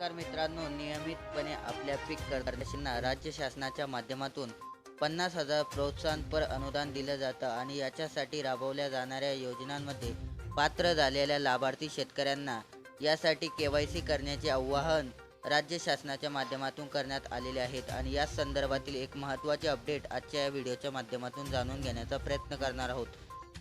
नमस्कार मित्रांनो नियमितपणे आपल्या पीक कर्जदारांना राज्य शासनाच्या माध्यमातून पन्नास हजार प्रोत्साहनपर अनुदान दिलं जातं आणि याच्यासाठी राबवल्या जाणाऱ्या योजनांमध्ये पात्र झालेल्या लाभार्थी शेतकऱ्यांना यासाठी के वाय सी करण्याचे आवाहन राज्य शासनाच्या माध्यमातून करण्यात आलेले आहेत. आणि या संदर्भातील एक महत्त्वाचे अपडेट आजच्या या व्हिडिओच्या माध्यमातून जाणून घेण्याचा प्रयत्न करणार आहोत.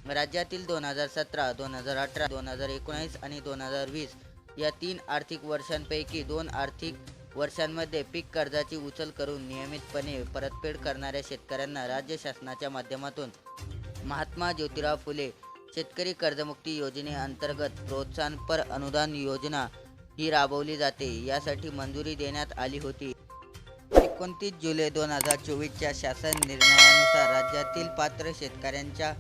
राज्यातील दोन हजार सतरा दोन हजार अठरा दोन हजार एकोणीस आणि दोन हजार वीस या तीन आर्थिक वर्षांपैकी दोन आर्थिक वर्षांमध्ये पीक कर्जाची उचल करून नियमितपणे परतफेड करणाऱ्या शेतकऱ्यांना राज्य शासनाच्या माध्यमातून महात्मा ज्योतिराव फुले शेतकरी कर्जमुक्ती योजनेअंतर्गत प्रोत्साहनपर अनुदान योजना ही राबवली जाते. यासाठी मंजुरी देण्यात आली होती. एकोणतीस जुलै दोन हजार चोवीसच्या शासन निर्णयानुसार राज्यातील पात्र शेतकऱ्यांच्या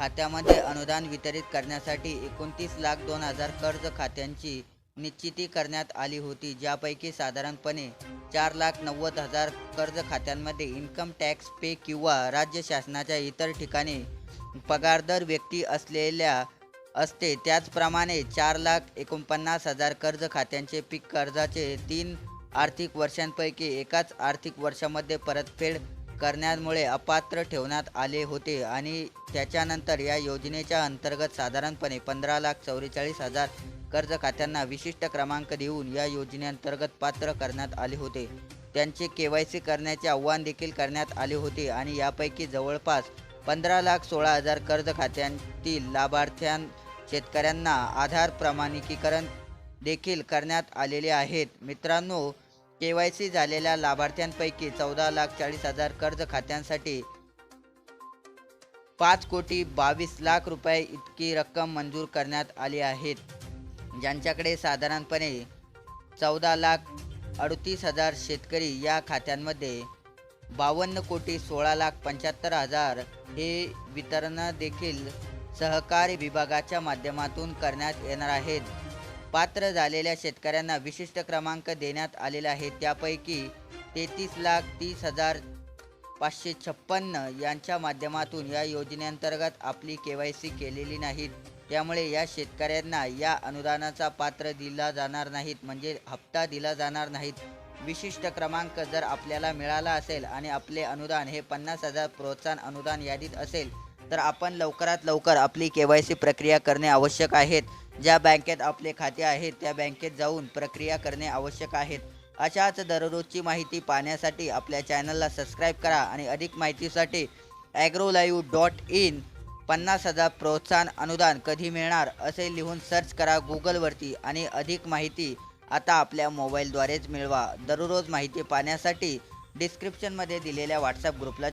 खात्यामध्ये अनुदान वितरित करण्यासाठी एकोणतीस लाख दोन हजार कर्ज खात्यांची निश्चिती करण्यात आली होती ज्यापैकी साधारणपणे चार लाख नव्वद हजार कर्ज खात्यांमध्ये इन्कम टॅक्स पे किंवा राज्य शासनाच्या इतर ठिकाणी पगारदर व्यक्ती असलेल्या असते. त्याचप्रमाणे चार लाख एकोणपन्नास हजार कर्ज खात्यांचे पीक कर्जाचे तीन आर्थिक वर्षांपैकी एकाच आर्थिक वर्षामध्ये परतफेड करण्यामुळे अपात्र ठेवण्यात आले होते आणि त्याच्यानंतर या योजनेच्या अंतर्गत साधारणपणे पंधरा लाख चौवेचाळीस हजार कर्ज खात्यांना विशिष्ट क्रमांक देऊन या योजनेअंतर्गत पात्र करण्यात आले होते. त्यांचे के वाय सी करण्याचे आव्हान देखील करण्यात आले होते आणि यापैकी जवळपास पंधरा लाख सोळा हजार कर्ज खात्यांतील लाभार्थ्यां शेतकऱ्यांना आधार प्रमाणिकीकरण देखील करण्यात आलेले आहेत. मित्रांनो के वाय सी झालेल्या लाभार्थ्यांपैकी चौदा लाख चाळीस हजार कर्ज खात्यांसाठी पाच कोटी बावीस लाख रुपये इतकी रक्कम मंजूर करण्यात आली आहेत ज्यांच्याकडे साधारणपणे चौदा लाख अडतीस हजार शेतकरी या खात्यांमध्ये बावन्न कोटी सोळा लाख पंच्याहत्तर हजार हे वितरण देखील सहकारी विभागाच्या माध्यमातून करण्यात येणार आहेत. पात्र झालेल्या शेतकऱ्यांना विशिष्ट क्रमांक देण्यात आलेला आहे. त्यापैकी तेहतीस लाख तीस हजार पाचशे छप्पन्न यांच्या माध्यमातून या योजनेअंतर्गत आपली के वाय सी केलेली नाहीत. त्यामुळे या शेतकऱ्यांना या अनुदानाचा पात्र दिला जाणार नाहीत म्हणजे हप्ता दिला जाणार नाहीत. विशिष्ट क्रमांक जर आपल्याला मिळाला असेल आणि आपले अनुदान हे पन्नास हजार प्रोत्साहन अनुदान यादीत असेल तर आपण लवकरात लवकर आपली के वाय सी प्रक्रिया करणे आवश्यक आहेत. ज्या बँकेत आपले खाते आहेत त्या बँकेत जाऊन प्रक्रिया करणे आवश्यक आहेत. अशाच दररोजची माहिती पाहण्यासाठी आपल्या चॅनलला सबस्क्राईब करा आणि अधिक माहितीसाठी ॲग्रो लाईव्ह डॉट इन पन्नास हजार प्रोत्साहन अनुदान कधी मिळणार असे लिहून सर्च करा गुगलवरती आणि अधिक माहिती आता आपल्या मोबाईलद्वारेच मिळवा. दररोज माहिती पाहण्यासाठी डिस्क्रिप्शनमध्ये दिलेल्या व्हॉट्सअप ग्रुपला